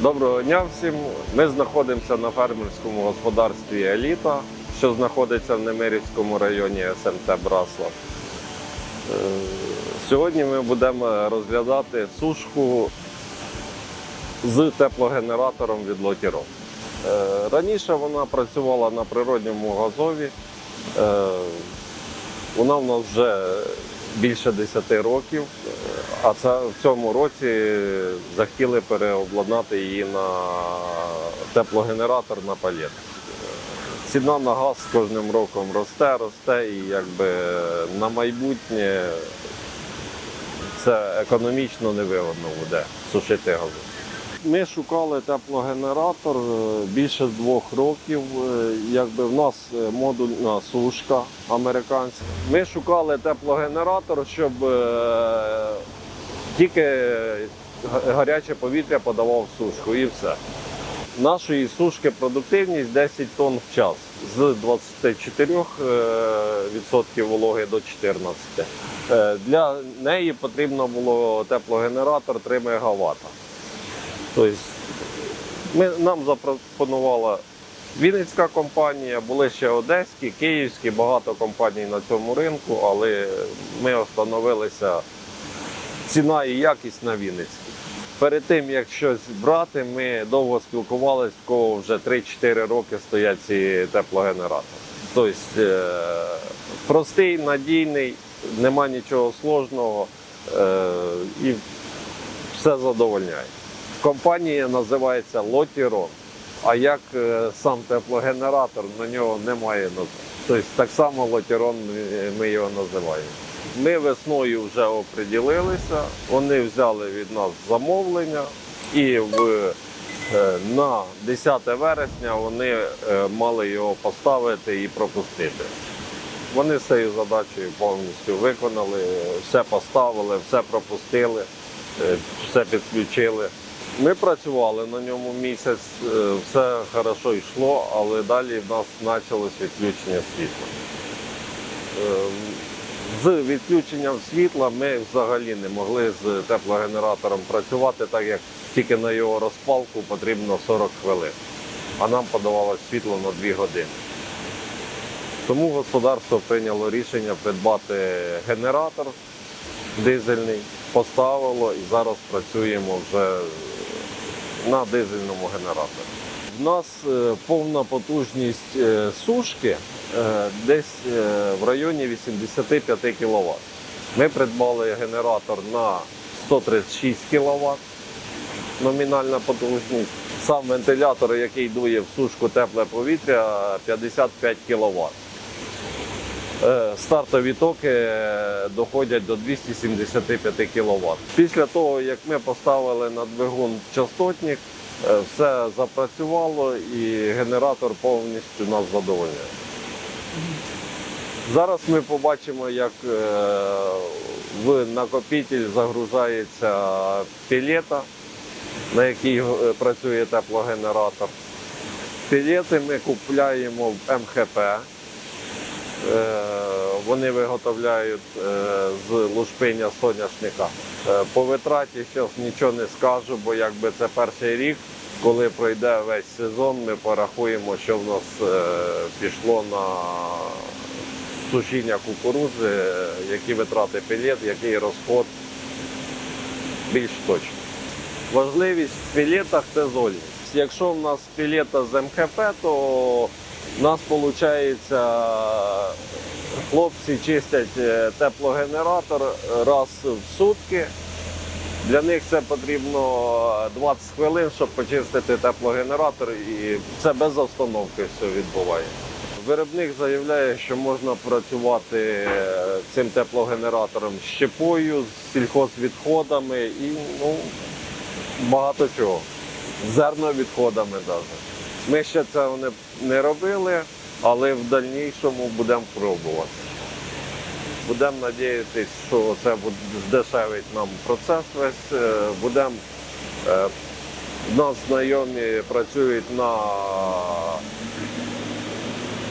Доброго дня всім. Ми знаходимося на фермерському господарстві Еліта, що знаходиться в Немирівському районі СМТ Браслав. Е, Сьогодні ми будемо розглядати сушку з теплогенератором від Лотіро. Е, Раніше вона працювала на природньому газові. Вона в нас вже більше 10 років, а це в цьому році захотіли переобладнати її на теплогенератор на палет. Ціна на газ з кожним роком росте, росте, і якби на майбутнє це економічно невигодно буде сушити газу. Ми шукали теплогенератор е, більше двох років. Е, Якби в нас е, модульна сушка американська. Ми шукали теплогенератор, щоб тільки гаряче повітря подавав сушку і все. Нашої сушки продуктивність 10 тонн в час з 24% вологи до 14%. Е, Для неї потрібно було теплогенератор 3 МВт. Тобто ми, нам запропонувала Вінницька компанія, були ще одеські, київські, багато компаній на цьому ринку, але ми остановилися ціна і якість на Вінницькій. Перед тим, як щось брати, ми довго спілкувалися, в кого вже 3-4 роки стоять ці теплогенератори. Тобто е, простий, надійний, нема нічого сложного е, і все задовольняє. Компанія називається Лотірон. А як е, сам теплогенератор, на нього немає назви. Тобто так само Лотірон ми- його називаємо. Ми весною вже оприділилися, вони взяли від нас замовлення і в, е, на 10 вересня вони е, мали його поставити і пропустити. Вони з цією задачею повністю виконали, все поставили, все пропустили, все підключили. Ми працювали на ньому місяць, е, все хорошо йшло, але далі в нас почалось відключення світла. Е, З відключенням світла ми взагалі не могли з теплогенератором працювати, так як тільки на його розпалку потрібно 40 хвилин, а нам подавалось світло на 2 години. Тому господарство прийняло рішення придбати генератор дизельний, поставило і зараз працюємо вже на дизельному генераторі. У нас е, повна потужність е, сушки е, десь в районі 85 кВт. Ми придбали генератор на 136 кВт, номінальна потужність. Сам вентилятор, який дує в сушку тепле повітря, 55 кВт. Е, Стартові токи е, доходять до 275 кВт. Після того, як ми поставили на двигун частотник, е, все запрацювало і генератор повністю нас задовольняє. Зараз ми побачимо, як в накопитель загружається пілета, на якій працює теплогенератор. Пілети ми купляємо в МХП. Е, Вони виготовляють е, з лушпиня соняшника. Е, По витраті зараз нічого не скажу, бо якби це перший рік, коли пройде весь сезон, ми порахуємо, що в нас пішло на сушіння кукурузи, е, які витрати пілет, який розход більш точно. Важливість в пілетах це зольність. Якщо в нас пілета з МХП, то у нас виходить, хлопці чистять е, теплогенератор раз в сутки. Для них це потрібно 20 хвилин, щоб почистити теплогенератор, і це без остановки все відбувається. Виробник заявляє, що можна працювати е, цим теплогенератором з щепою, з сільхозвідходами і ну, багато чого. Зерновідходами навіть. Ми ще це не, не робили, але в дальнішому будемо пробувати. Будемо сподіватися, що це здешевить нам процес весь. Е, Будемо е, в нас знайомі працюють на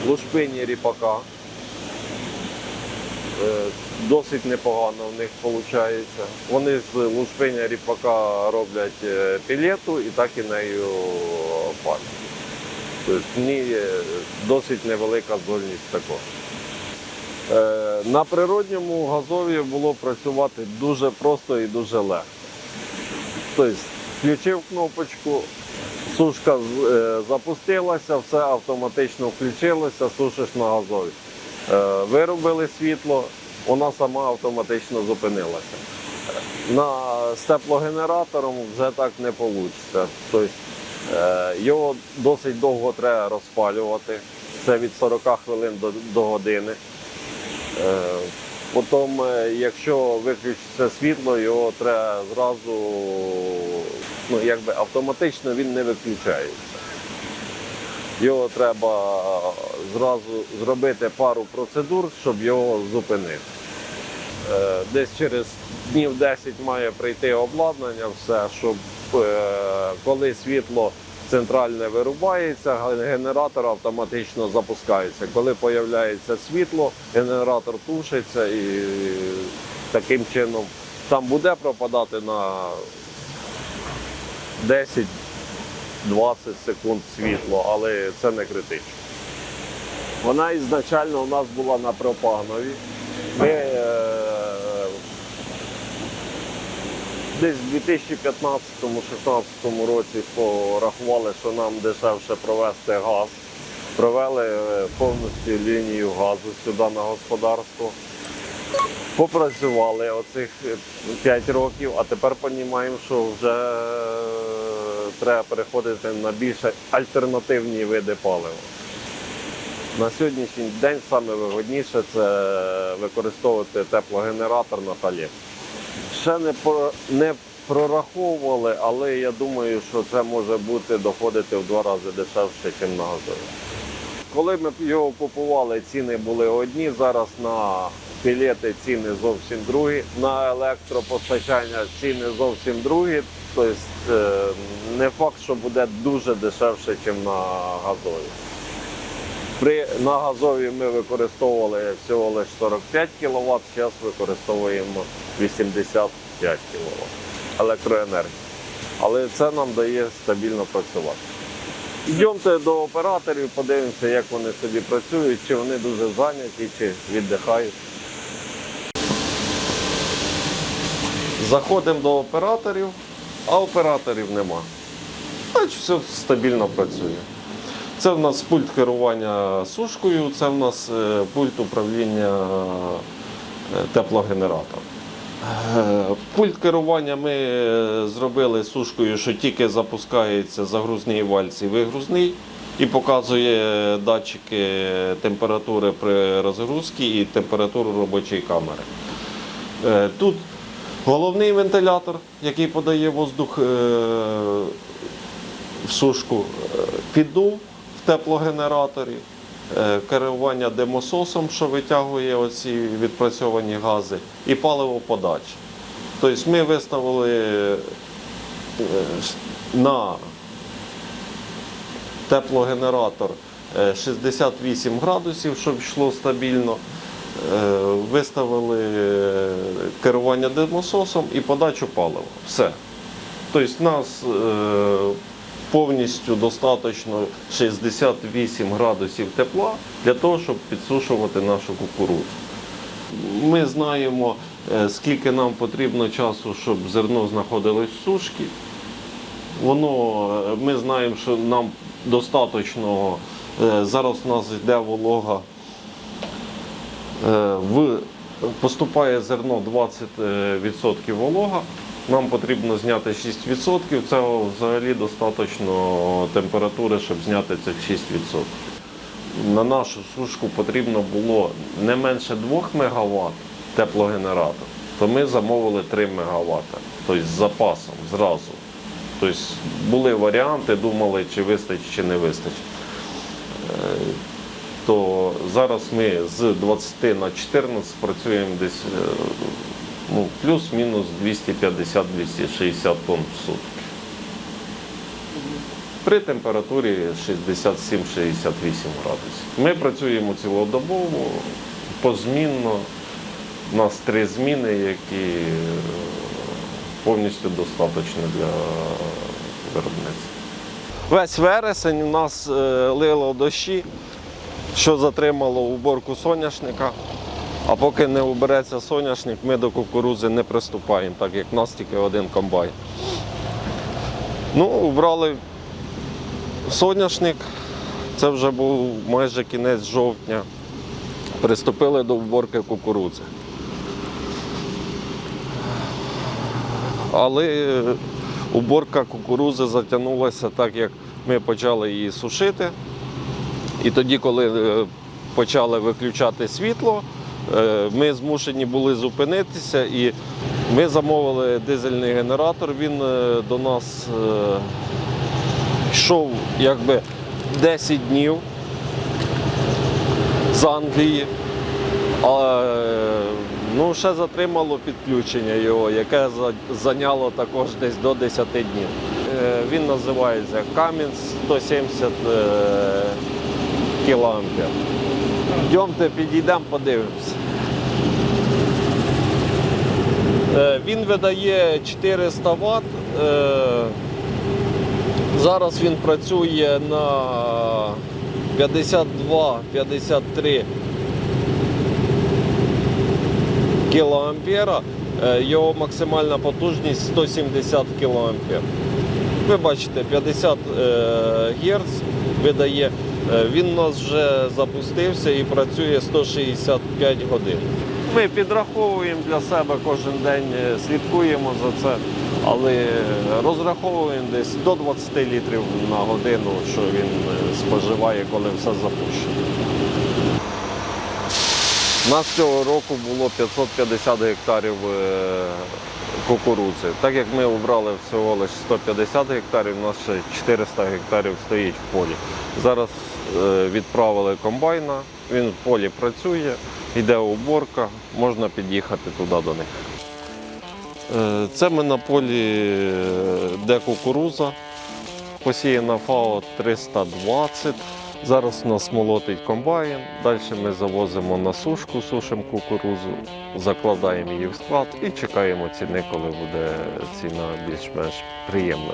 лушпині ріпака. Е, Досить непогано в них виходить. Вони з лушпиня ріпака роблять пілету і так і нею палять. Ній е, досить невелика зольність також. Е, На природньому газові було працювати дуже просто і дуже легко. Тобто включив кнопочку, сушка е, запустилася, все автоматично включилося, сушиш на газові. Виробили світло, вона сама автоматично зупинилася. На з теплогенератором вже так не вийде. Е, його досить довго треба розпалювати. Це від 40 хвилин до, до години. Е, Потім, е, якщо виключиться світло, його треба зразу, ну якби автоматично він не виключається. Його треба зразу зробити пару процедур, щоб його зупинити. Десь через днів 10 має прийти обладнання, все, щоб коли світло центральне вирубається, генератор автоматично запускається. Коли з'являється світло, генератор тушиться і таким чином там буде пропадати на 10-20 секунд світло, але це не критично. Вона ізначально у нас була на пропанові. Ми десь в 2015-16 році порахували, що нам дешевше провести газ. Провели е, повністю лінію газу сюди на господарство. Попрацювали оцих 5 років, а тепер розуміємо, що вже е, треба переходити на більш альтернативні види палива. На сьогоднішній день саме вигодніше це використовувати теплогенератор на палі. Ще не, про- не прораховували, але я думаю, що це може бути доходити в два рази дешевше, ніж на газові. Коли ми його купували, ціни були одні. Зараз на пілети ціни зовсім другі, на електропостачання ціни зовсім другі. Тобто е, не факт, що буде дуже дешевше, ніж на газові. При на газові ми використовували всього лише 45 кВт, зараз використовуємо 85 кВт електроенергії. Але це нам дає стабільно працювати. Йдемте до операторів, подивимося, як вони собі працюють, чи вони дуже зайняті, чи віддихають. Заходимо до операторів, а операторів нема. Значить, все стабільно працює. Це в нас пульт керування сушкою, це в нас е, пульт управління е, теплогенератором. Е, Пульт керування ми зробили сушкою, що тільки запускається загрузний вальц і вигрузний, і показує датчики температури при розгрузці і температуру робочої камери. Тут головний вентилятор, який подає воздух в сушку, піддув в теплогенераторі, е, керування димососом, що витягує оці відпрацьовані гази, і паливоподача. Тобто ми виставили е, на теплогенератор е, 68 градусів, щоб йшло стабільно. Е, Виставили е, керування димососом і подачу палива. Все. Тобто нас е, повністю достатньо 68 градусів тепла для того, щоб підсушувати нашу кукурудзу. Ми знаємо, е, скільки нам потрібно часу, щоб зерно знаходилось в сушці. Воно, е, ми знаємо, що нам достатньо, е, зараз у нас йде волога. В, поступає зерно 20% волога. Нам потрібно зняти 6%. Це взагалі достатньо температури, щоб зняти цих 6%. На нашу сушку потрібно було не менше 2 МВт теплогенератор, то ми замовили 3 МВт, тобто з запасом зразу. Тобто були варіанти, думали, чи вистачить, чи не вистачить. Е, То зараз ми з 20 на 14 працюємо десь е, ну, плюс-мінус 250-260 тонн в сутки. При температурі 67-68 градусів. Ми працюємо цілодобово, позмінно. У нас три зміни, які е, повністю достатньо для виробництва. Весь вересень у нас е, лило дощі, що затримало уборку соняшника. А поки не убереться соняшник, ми до кукурузи не приступаємо, так як в нас тільки один комбайн. Ну, убрали соняшник, це вже був майже кінець жовтня. Приступили до уборки кукурудзи. Але уборка кукурузи затягнулася так, як ми почали її сушити. І тоді, коли е, почали виключати світло, ми змушені були зупинитися і ми замовили дизельний генератор. Він е, до нас е, йшов якби 10 днів з Англії. А, е, ну, ще затримало підключення його, яке зайняло також десь до 10 днів. Е, Він називається Камінь 170 е, кілоампер. Йдемте, підійдемо, подивимося. Е, Він видає 400 Вт. Е, Зараз він працює на 52-53 кілоампера. Е, Його максимальна потужність 170 кілоампер. Ви бачите, 50 е, Гц видає. Е, Він у нас вже запустився і працює 165 годин. Ми підраховуємо для себе кожен день, е, слідкуємо за це, але розраховуємо десь до 20 літрів на годину, що він е, споживає, коли все запущено. У нас цього року було 550 гектарів кукурудзи. Так як ми обрали всього лише 150 гектарів, у нас ще 400 гектарів стоїть в полі. Зараз е, відправили комбайна, він в полі працює, йде уборка, можна під'їхати туди до них. Е, Це ми на полі, е, де кукуруза, посіяна ФАО 320. Зараз у нас молотить комбайн, далі ми завозимо на сушку, сушимо кукурузу, закладаємо її в склад і чекаємо ціни, коли буде ціна більш-менш приємна.